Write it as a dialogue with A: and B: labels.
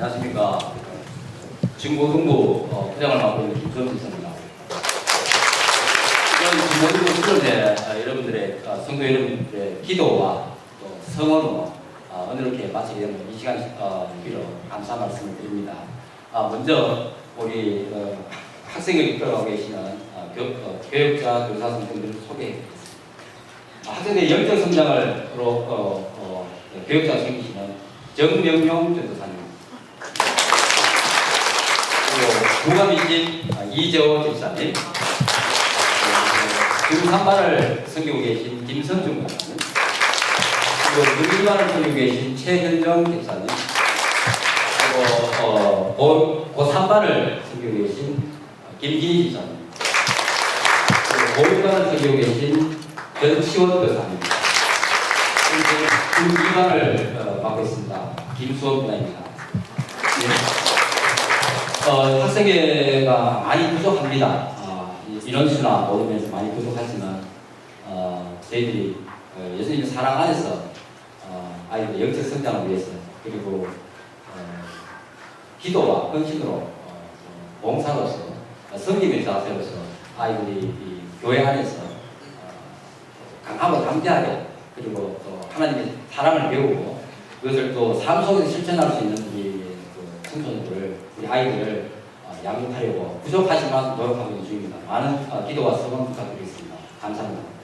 A: 안녕하십니까. 중고등부 어, 부장을 맡고 있는 김선우 있습니다. 이번 중고등부 수련회 어, 여러분들의 어, 성도 여러분들의 기도와 또 성원으로 어, 이렇게 마치게 되는 이 시간 어, 비로 감사 말씀을 드립니다. 아, 먼저 우리 어, 학생을 이끌어가고 계시는 어, 교, 어, 교육자, 교사 선생님들을 소개해드리겠습니다. 아, 학생의 영적 성장을 로 어, 어, 교육자 생기시는 정명용 전도사 님 그리고 부감이신 아, 이재호 집사님. 그리고 중산반을 섬기고 계신 김선중 목사님. 그리고 문일반을 섬기고 계신 최현정 집사님. 그리고 어, 고, 고 3반을 섬기고 계신 김기희 집사님. 그리고 고6반을 섬기고 계신 전치원 교사님. 그리고 중기반을 어, 맡고 있습니다. 김수원 부장입니다. 예. 어, 학생회가 많이 부족합니다. 어, 이- 인원수나 모든 면에서 많이 부족하지만 어, 저희들이 어, 예수님 사랑 안에서 어, 아이들의 영적 성장을 위해서 그리고 어, 기도와 헌신으로 어, 또 봉사로서 어, 섬김의 자세로서 아이들이 이 교회 안에서 어, 강하고 담대하게 그리고 또 하나님의 사랑을 배우고 그것을 또 삶 속에서 실천할 수 있는 우리 그 청소년들, 우리 아이들을 어, 양육하려고 부족하지만 노력하고 있는 중입니다. 많은 어, 기도와 소망 부탁드리겠습니다. 감사합니다.